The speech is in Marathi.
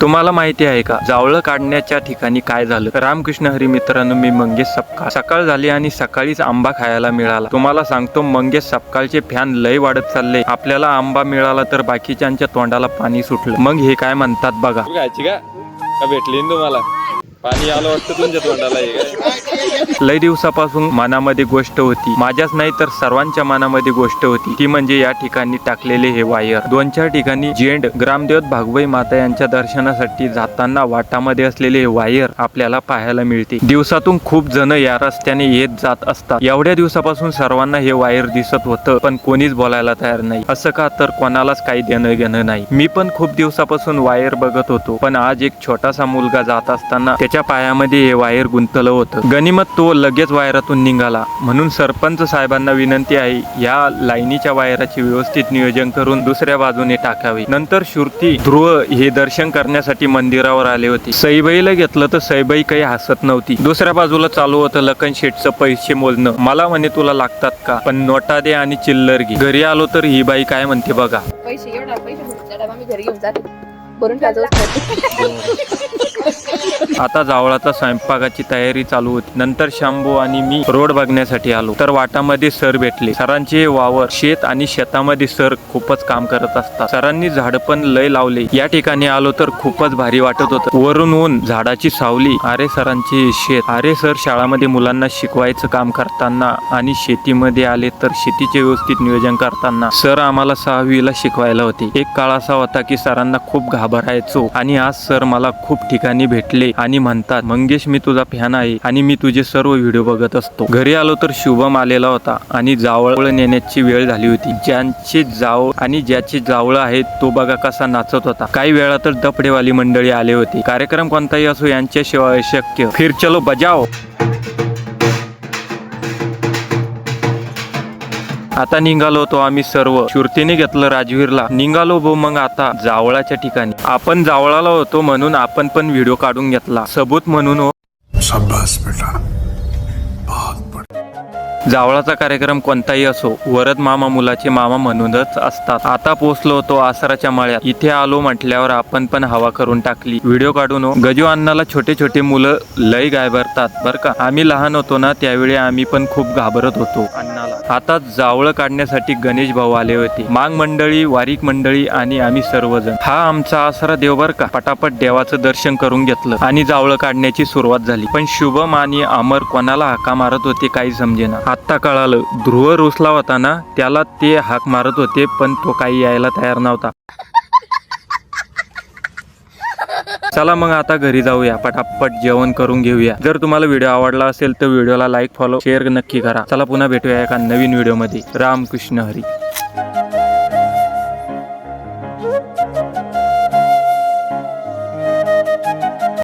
तुम्हाला माहिती आहे का? जावळं काढण्याच्या ठिकाणी काय झालं? रामकृष्ण हरी मित्रांनो मी मंगेश सपकाळ. सकाळ झाली आणि सकाळीच आंबा खायला मिळाला. तुम्हाला सांगतो मंगेश सपकाळचे फॅन लय वाढत चालले. आपल्याला आंबा मिळाला तर बाकीच्यांच्या तोंडाला पाणी सुटलं. मग हे काय म्हणतात बघा. खायची का? भेटली तुम्हाला? पाणी आलं वाटतं तुमच्या तोंडाला लय दिवसापासून मनामध्ये गोष्ट होती. माझ्याच नाही तर सर्वांच्या मनामध्ये गोष्ट होती. ती म्हणजे या ठिकाणी टाकलेले हे वायर. दोन चार ठिकाणी जेंड ग्रामदेवत भागवई माता यांच्या दर्शनासाठी जाताना वाटामध्ये असलेले हे वायर आपल्याला पाहायला मिळते. दिवसातून खूप जण या रस्त्याने येत जात असतात. एवढ्या दिवसापासून सर्वांना हे वायर दिसत होतं पण कोणीच बोलायला तयार नाही. असं का तर कोणालाच काही देणं घेणं नाही. मी पण खूप दिवसापासून वायर बघत होतो पण आज एक छोटासा मुलगा जात असताना त्याच्या पायामध्ये हे वायर गुंतलं होतं. गनिमत तो लगेच वायरातून निघाला. म्हणून सरपंच साहेबांना विनंती आहे या लाईनीच्या वायराचे व्यवस्थित नियोजन करून दुसऱ्या बाजूने टाकावे. नंतर श्रुती ध्रुव हे दर्शन करण्यासाठी मंदिरावर आले होते. सईबाईला घेतलं तर सईबाई काही हसत नव्हती. दुसऱ्या बाजूला चालू होतं लखन शेठचं पैसे मोजणं. मला म्हणे तुला लागतात का? पण नोटा दे आणि चिल्लर घे. घरी आलो तर ही बाई काय म्हणते बघा. पैसे घरी घेऊन जाते. भरून आता जावळाचा स्वयंपाकाची तयारी चालू होती. नंतर शंभू आणि मी रोड बघण्यासाठी आलो. तर वाटामध्ये सर भेटले. सरांचे वावर शेत आणि शेतामध्ये सर खूपच काम करत असतात. सरांनी झाड पण लय लावले. या ठिकाणी आलो तर खूपच भारी वाटत होतं. वरून ऊन झाडाची सावली. अरे सरांचे शेत. अरे सर शाळामध्ये मुलांना शिकवायचं काम करताना आणि शेतीमध्ये आले तर शेतीचे व्यवस्थित नियोजन करताना सर आम्हाला सहावीला शिकवायला होते. एक काळ असा होता की सरांना खूप घाबरायचो आणि आज सर मला खूप ठिकाणी भेटले. आणि म्हणतात मंगेश मी तुझा फॅन आहे आणि मी तुझे सर्व व्हिडिओ बघत असतो. घरी आलो तर शुभम आलेला होता आणि जावळ नेण्याची वेळ झाली होती. ज्यांचे जावळ आणि ज्याचे जावळ आहे तो बघा कसा नाचत होता. काही वेळा तर दपडेवाली मंडळी आले होते. कार्यक्रम कोणताही असो यांच्याशिवाय शक्य. फिर चलो बजाव आता निघालो होतो आम्ही सर्व. शुरतीने घेतलं राजवीरला. निघालो भो मग आता जावळाच्या ठिकाणी. आपण जावळाला होतो म्हणून आपण पण व्हिडिओ काढून घेतला. सबूत म्हणून हो. जावळाचा कार्यक्रम कोणताही असो वरद मामा मुलाचे मामा म्हणूनच असतात. आता पोहोचलो होतो आसराच्या माळ्यात. इथे आलो म्हटल्यावर आपण पण हवा करून टाकली. व्हिडिओ काढून हो. गजू अण्णाला छोटे छोटे मुलं लय घाबरतात बर का? आम्ही लहान होतो ना त्यावेळी आम्ही पण खूप घाबरत होतो अण्णाला. आता जावळ काढण्यासाठी गणेश भाऊ आले होते. मांग मंडळी वारीक मंडळी आणि आम्ही सर्वजण. हा आमचा आसरा देव बर का? पटापट देवाचं दर्शन करून घेतलं आणि जावळ काढण्याची सुरुवात झाली. पण शुभम आणि अमर कोणाला हाका मारत होते काही समजेना. आत्ता कळालं. ध्रुव रुसला होता ना त्याला ते हाक मारत होते पण तो काही यायला तयार नव्हता. चला मग आता घरी जाऊया. पटापट जेवण करून घेऊया. जर तुम्हाला व्हिडिओ आवडला असेल तर व्हिडिओला लाईक फॉलो शेअर नक्की करा. चला पुन्हा भेटूया एका नवीन व्हिडिओमध्ये. रामकृष्ण हरी.